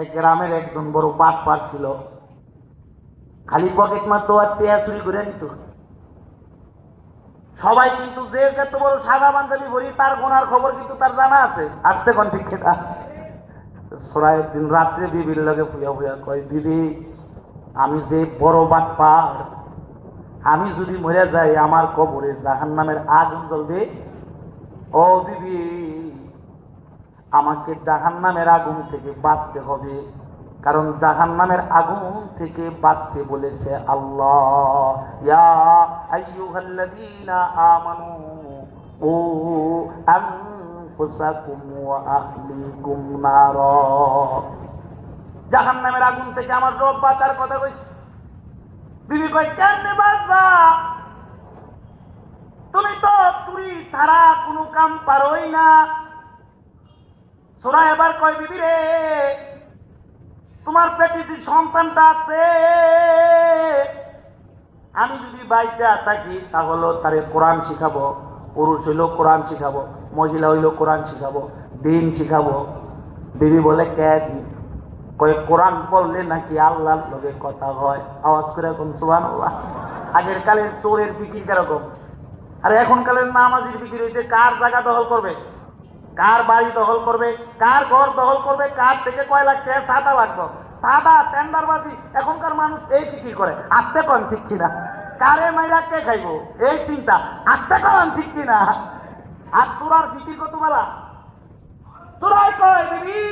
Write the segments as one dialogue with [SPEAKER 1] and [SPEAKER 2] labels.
[SPEAKER 1] এক গ্রামের একজন বড় বাট পার ছিল। খালি পকেট মারতো আর পেয়া চুরি করে নিত। সবাই কিন্তু যে যত বড় সাদা পাঞ্জাবি ভরি তার গোনার খবর কিন্তু তার জানা আছে। আসতে কোন ঠিক খেতা সরাই দিন রাত্রে বিবির লগে ফুয়া ফুয়া কয়, বিবি, আমি যে বড় বাট পার, আমি যদি মরে যাই, আমার কবরে জাহান নামের আগুন জ্বলবে? ও বিবি আমাকে জাহান নামের আগুন থেকে বাঁচতে হবে। কারণ জাহান নামের আগুন থেকে বাঁচতে বলেছে আল্লাহ। ইয়া ও নামের আগুন থেকে আমার কথা বিবি তুমি তো তুই ছাড়া কোনো কাম পারোই না। সোরা এবার কয়, বিবি রে, তোমার পেটে যে সন্তানটা আছে, আমি যদি বাইচা থাকি, তাহলে তারে কোরআন শিখাবো, পুরুষ হইলেও কোরআন শিখাবো, মহিলা হইলেও কোরআন শিখাবো, দিন শিখাবো। বিবি বলে, কে কয়ে, কোরআন পড়লে নাকি আল্লাহর লগে কথা হয়? আওয়াজ করে কোন সুবান আগের কালের চোরের বিক্রি কেরকম? আর এখন কালের নামাজির বিক্রি হয়েছে কার জায়গা দখল করবে? কার বাড়ি দখল করবে, কার ঘর দখল করবে, কার থেকে কয় টাকা সাদা লাগবে? সাদা টেন্ডারবাজি, এখনকার মানুষ এই বিক্রি করে? আসতে কন ঠিক কিনা? কারে মাইরা কে খাইবো? এই চিন্তা। আসতে কন ঠিক কিনা? আর চোরার বিক্রি কত বেলা চোরাই কয়, বিবি,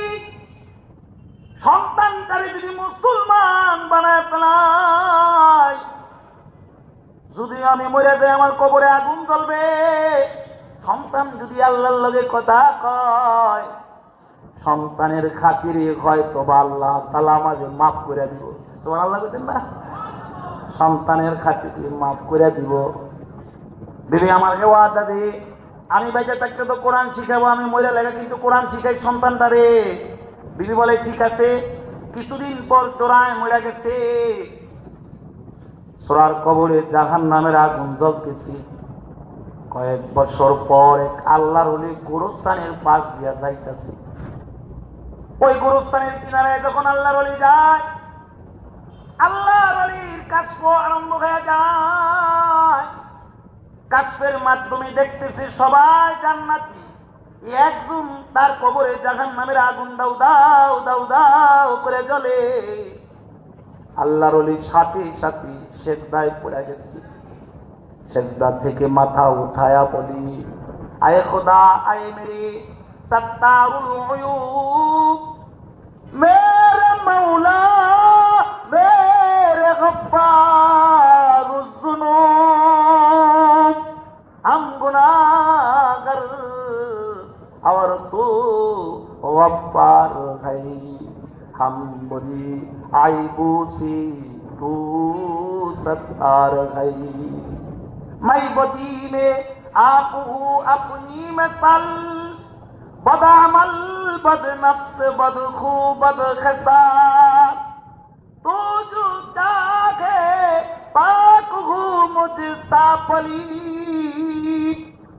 [SPEAKER 1] সন্তানকারী যদি মুসলমান বানায় ফেলায়, যদি আমি মরে যাই, আমার কবরে আগুন জ্বলবে। সন্তান যদি আল্লাহর লগে কথা কয়, সন্তানের খাতিরে হয়তো বা আল্লাহ তালা আমাকে মাফ করে দিব। তোমার আল্লাহ বলছেন না? সন্তানের খাতিরে মাফ করে দিব। দিদি, আমার হেওয়া দাদি আমি বেঁচে থাকতে তো কোরআন শিখাবো, আমি মরে লাগে কিন্তু কোরআন শিখাই সন্তানটারে বিবি বলে, ঠিক আছে, কিছুদিন পর চোরায় মরে গেছে। সোরার কবরে জাহান নামের আগুন জ্বলতেছি। কয়েক বছর পর এক আল্লাহর হলি গোরস্থানের পাশ দিয়া যাইতেছে। ওই গোরস্থানের কিনারায় যখন আল্লাহর হলি যায়, আল্লাহর তার কবরে নামের আগুন দাও দাও দাও করে আল্লাহর সাথে সাথে সেজদায় পড়ে গেছি। সেজদা থেকে মাথা উঠায়া বলি আয়ে খোদা আয়ে মেরে সত্তারুল উয়ুব মেরে মৌলা মেরে গফফারুজ যুনুব हम गुनाहगार और तू वफार है हम बुरी आईबू सी तू सत्तार है मैं बदी में आप हूँ अपनी मसल बदामल बद नफ्स बद खू बद खसार तू जो जागे पाक हूँ मुझसा पली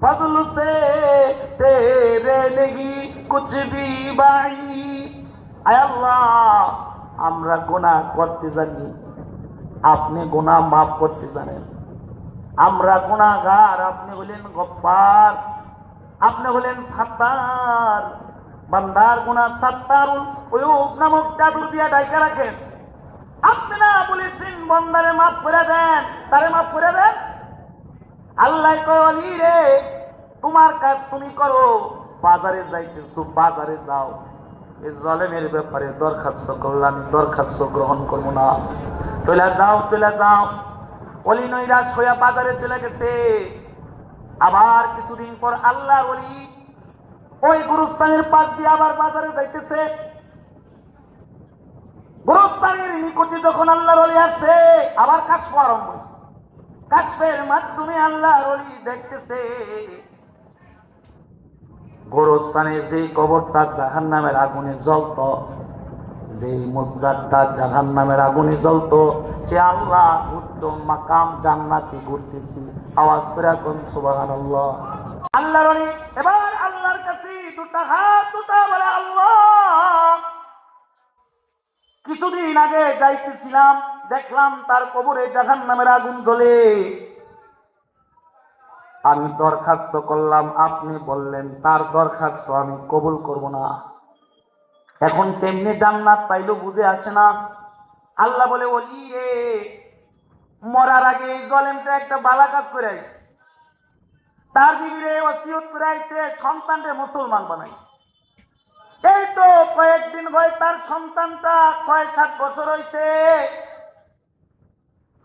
[SPEAKER 1] फजल से तेरे नहीं कुछ भी बाई আয় আল্লাহ আমরা গুনাহ করতে জানি আপনি গুনাহ মাফ করতে জানেন আমরা গুনাহগার আপনি হলেন গফফার আপনি হলেন সাত্তার। বান্দার গুণা সাত্তারুল ওয়ুব নামক জাদুর দিয়া ডাইকা রাখেন। আপনি না বলেছেন বন্দারে মাফ করে দেন, তারে মাফ করে দেন? আল্লাহ কলি রে তোমার কাজ তুমি করো, বাজারে যাইতেছো, বাজারে যাও। এই জলেমের ব্যাপারে দরখাস্ত করলে আমি দরখাস্ত গ্রহণ করব না। চলে যাও চলে যাও। অলি নৈরাজ সোয়া বাজারে চলে গেছে। আবার কিছুদিন পর আল্লাহ অলি ওই গুরুস্থানের পাশ দিয়ে আবার বাজারে যাইতেছে। গুরুস্থানের নিকটে যখন আবার আরম্ভ হয়েছে কাশ্মের মাধ্যমে আল্লাহর দেখতেছে। গোরস্থানে যে কবরটা জাহান নামের আগুনে জ্বলত যে মুদ্রাটা জাহান নামের আগুনে জ্বলত, সে আল্লাহ উত্তম মাকাম জান্নাতি ঘুরতেছি। আওয়াজ করে কোন সুবাহান আল্লাহ এবার আল্লাহর কাছে দুটা হাত দুটা বলে, আল্লাহ! কিছুদিন আগে যাইতেছিলাম, দেখলাম তার কবরে জাহান নামের আগুন জ্বলে। আমি দরখাস্ত করলাম, আপনি বললেন, তার দরখাস্ত আমি কবুল করব না। এখন তেমনি জান্নাত পাইলো বুঝে আসে না। আল্লাহ বলে, ওলি রে, মরার আগে এই গলেমটা একটা বালা কাজ করে আইছে তার বিবিরে ওসিয়ত করে আইছে সন্তানকে মুসলমান বানাই। এই তো কয়েকদিন হয় তার সন্তানটা ছয় সাত বছর হইছে।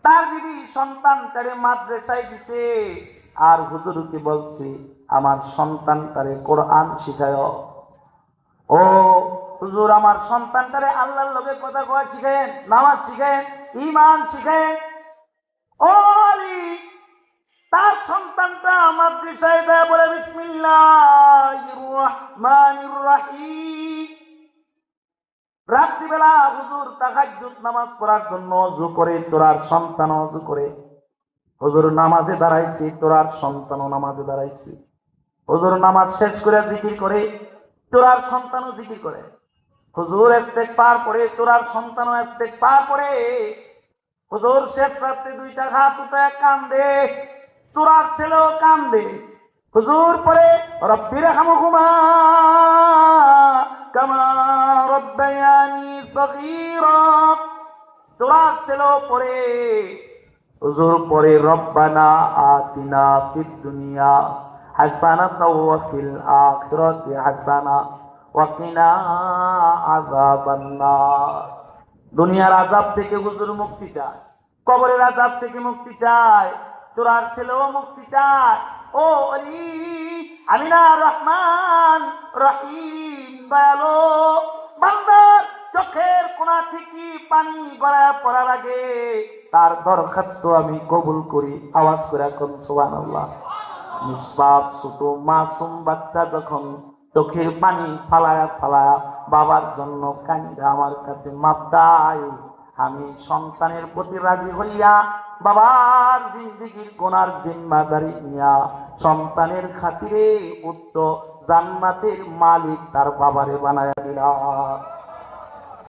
[SPEAKER 1] তার বিবি সন্তানটারে মাদ্রাসায় দিছে। আর হুজুরকে বলছে, আমার সন্তান সন্তানটারে কোরআন শিখায় ও হুজুর, আমার সন্তানটারে আল্লাহর লগে কথা কয় শিখেন, নামাজ শিখেন ইমান শিখেন। ও তার সন্তানটা আমার বিষয় দেয় বলে রাত্রিবেলা হুজুর তাহাজ্জুদ নামাজ পড়ার জন্য অজু করে, তোরার সন্তান অজু করে। হুজুর, নামাজে দাঁড়াইছি, তোরার সন্তানও নামাজে দাঁড়াইছি। হুজুর, নামাজ শেষ করে জিকির করে, তোরার সন্তানও জিকির করে। হুজুর এস্তেক পার করে তোরার সন্তানও এস্তেক পার করে। হুজুর শেষ রাত্রে দুইটা ঘাত উঠে কান্দে তোরার ছেলেও কান্দে। হুজুর পরে রব্বির হামহুমা, কামা রব্বায়ানি সগীরা। তোরার ছেলেও পরে হুজুর পরে রব্বানা আতিনা ফিদ দুনিয়া হাসানাতাও ওয়া ফিল আখিরাতি হাসানা। দুনিয়ার আজাব থেকে হুজুর মুক্তি চায়, কবরের আজাব থেকে মুক্তি চায় তোরার ছেলেও মুক্তি চায়। ও অলি আমি না রহমান, রহিম, দয়ালো। বান্দার চোখের কোনা থেকে পানি গড়ায় পড়ার আগে তার দরখাস্ত আমি কবুল করি। আওয়াজ করে এখন সুবহানাল্লাহ। নিষ্পাপ ছোট মাসুম বাচ্চা যখন চোখের পানি ফালায়া ফালায়া বাবার জন্য কান্দা আমার কাছে মাপদাই আমি সন্তানের প্রতি রাজি হইয়া বাবার জিন্দিগির কোনার জিম্মাদারি নিয়া সন্তানের খাতিরে উত্তর জান্নাতের মালিক তার বাবারে বানায়া দিলা